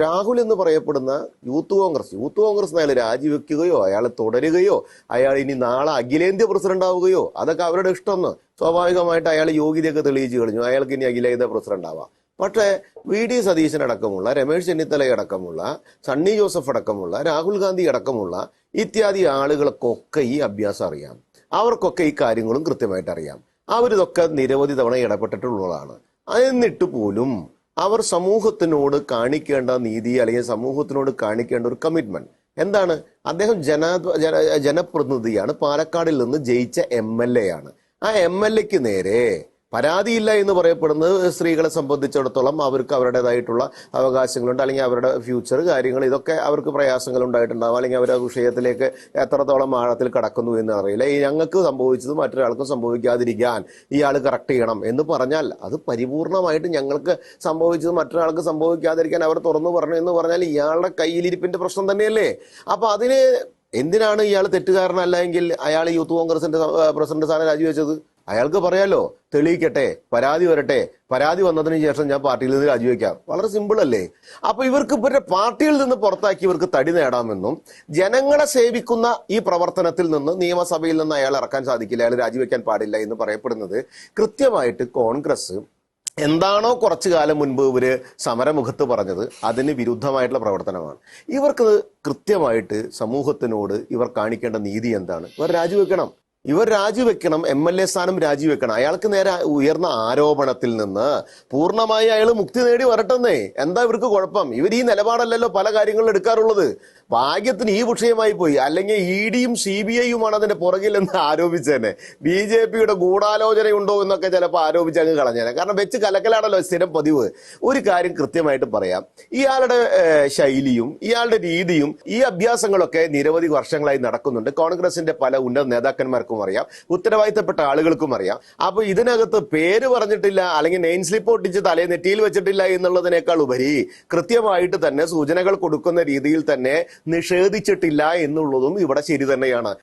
രാഹുൽ എന്ന് പറയപ്പെടുന്ന youth Congress youth Congress അയാൾ രാജിവെക്കുകയോ അയാൾ തുടരുകയോ അയാൾ ഇനി നാളെ അഖിലേന്ത്യാ പ്രസിഡന്റ് ആവുകയോ അതൊക്കെ അവരുടെ ഇഷ്ടമെന്ന് സ്വാഭാവികമായിട്ട് അയാൾ യോഗ്യതയൊക്കെ തെളിയിച്ചു കഴിഞ്ഞു അയാൾക്ക് ഇനി അഖിലേന്ത്യാ പ്രസിഡന്റ് ആവാം. പക്ഷേ വി. ഡി. സതീശൻ അടക്കമുള്ള രമേശ് ചെന്നിത്തല അടക്കമുള്ള സണ്ണി ജോസഫ് അടക്കമുള്ള രാഹുൽ ഗാന്ധി അടക്കമുള്ള ഇത്യാദി ആളുകൾക്കൊക്കെ ഈ അഭ്യാസം അറിയാം. അവർക്കൊക്കെ ഈ കാര്യങ്ങളും കൃത്യമായിട്ട് അറിയാം. അവരിതൊക്കെ നിരവധി തവണ ഇടപെട്ടിട്ടുള്ളതാണ്. എന്നിട്ട് പോലും അവർ സമൂഹത്തിനോട് കാണിക്കേണ്ട നീതി അല്ലെങ്കിൽ സമൂഹത്തിനോട് കാണിക്കേണ്ട ഒരു കമ്മിറ്റ്മെന്റ് എന്താണ്? അദ്ദേഹം ജന ജന- ജനപ്രതിനിധിയാണ്. പാലക്കാടിൽ നിന്ന് ജയിച്ച എം എൽ എ ആണ്. ആ എം എൽ എക്ക് നേരെ പരാതിയില്ല എന്ന് പറയപ്പെടുന്നത് സ്ത്രീകളെ സംബന്ധിച്ചിടത്തോളം അവർക്ക് അവരുടേതായിട്ടുള്ള അവകാശങ്ങളുണ്ട് അല്ലെങ്കിൽ അവരുടെ ഫ്യൂച്ചർ കാര്യങ്ങൾ. ഇതൊക്കെ അവർക്ക് പ്രയാസങ്ങൾ ഉണ്ടായിട്ടുണ്ടാവും അല്ലെങ്കിൽ അവർ ആ വിഷയത്തിലേക്ക് എത്രത്തോളം ആഴത്തിൽ കടക്കുന്നു എന്ന് അറിയില്ല. ഞങ്ങൾക്ക് സംഭവിച്ചത് മറ്റൊരാൾക്കും സംഭവിക്കാതിരിക്കാൻ ഇയാൾ കറക്റ്റ് ചെയ്യണം എന്ന് പറഞ്ഞാൽ അത് പരിപൂർണമായിട്ട് ഞങ്ങൾക്ക് സംഭവിച്ചത് മറ്റൊരാൾക്ക് സംഭവിക്കാതിരിക്കാൻ അവർ തുറന്നു പറഞ്ഞു എന്ന് പറഞ്ഞാൽ ഇയാളുടെ കയ്യിലിരിപ്പിന്റെ പ്രശ്നം തന്നെയല്ലേ? അപ്പൊ അതിന് എന്തിനാണ് ഇയാൾ തെറ്റുകാരനല്ല എങ്കിൽ അയാൾ യൂത്ത് കോൺഗ്രസിന്റെ പ്രസിഡന്റ് സ്ഥാനം രാജിവെച്ചത്? അയാൾക്ക് പറയാലോ തെളിയിക്കട്ടെ പരാതി വരട്ടെ. പരാതി വന്നതിന് ശേഷം ഞാൻ പാർട്ടിയിൽ നിന്ന് രാജിവെക്കാം. വളരെ സിമ്പിൾ അല്ലേ? അപ്പൊ ഇവർക്ക് ഇവരുടെ പാർട്ടിയിൽ നിന്ന് പുറത്താക്കി ഇവർക്ക് തടി നേടാമെന്നും ജനങ്ങളെ സേവിക്കുന്ന ഈ പ്രവർത്തനത്തിൽ നിന്ന് നിയമസഭയിൽ നിന്ന് അയാൾ ഇറക്കാൻ സാധിക്കില്ല അയാൾ രാജിവെക്കാൻ പാടില്ല എന്ന് പറയപ്പെടുന്നത് കൃത്യമായിട്ട് കോൺഗ്രസ് എന്താണോ കുറച്ചു കാലം മുൻപ് ഇവർ സമരമുഖത്ത് പറഞ്ഞത് അതിന് വിരുദ്ധമായിട്ടുള്ള പ്രവർത്തനമാണ്. ഇവർക്ക് കൃത്യമായിട്ട് സമൂഹത്തിനോട് ഇവർ കാണിക്കേണ്ട നീതി എന്താണ്? ഇവർ രാജിവെക്കണം. ഇവർ രാജിവെക്കണം എം എൽ എ സ്ഥാനം രാജിവെക്കണം. അയാൾക്ക് നേരെ ഉയർന്ന ആരോപണത്തിൽ നിന്ന് പൂർണമായി അയാൾ മുക്തി നേടി വരട്ടെന്നേ. എന്താ ഇവർക്ക് കുഴപ്പം? ഇവർ ഈ നിലപാടല്ലല്ലോ പല കാര്യങ്ങളും എടുക്കാറുള്ളത്. ഭാഗ്യത്തിന് ഈ വിഷയമായി പോയി. അല്ലെങ്കിൽ ഇ ഡിയും സി ബി ഐയുമാണ് അതിന്റെ പുറകിൽ എന്ന് ആരോപിച്ചേനെ. ബി ജെ പിയുടെ ഗൂഢാലോചനയുണ്ടോ എന്നൊക്കെ ചിലപ്പോൾ ആരോപിച്ച് അങ്ങ് കളഞ്ഞേനെ. കാരണം വെച്ച് കലക്കലാണല്ലോ സ്ഥിരം പതിവ്. ഒരു കാര്യം കൃത്യമായിട്ട് പറയാം. ഇയാളുടെ ശൈലിയും ഇയാളുടെ രീതിയും ഈ അഭ്യാസങ്ങളൊക്കെ നിരവധി വർഷങ്ങളായി നടക്കുന്നുണ്ട്. കോൺഗ്രസിന്റെ പല ഉന്നത നേതാക്കന്മാർക്കും അറിയാം. ഉത്തരവാദിത്തപ്പെട്ട ആളുകൾക്കും അറിയാം. അപ്പൊ ഇതിനകത്ത് പേര് പറഞ്ഞിട്ടില്ല അല്ലെങ്കിൽ നെയിൻ സ്ലിപ്പ് ഒട്ടിച്ച് തലേ നെറ്റിയിൽ വെച്ചിട്ടില്ല എന്നുള്ളതിനേക്കാൾ ഉപരി കൃത്യമായിട്ട് തന്നെ സൂചനകൾ കൊടുക്കുന്ന രീതിയിൽ തന്നെ നിഷേധിച്ചിട്ടില്ല എന്നുള്ളതും ഇവിടെ ശരി തന്നെയാണ്.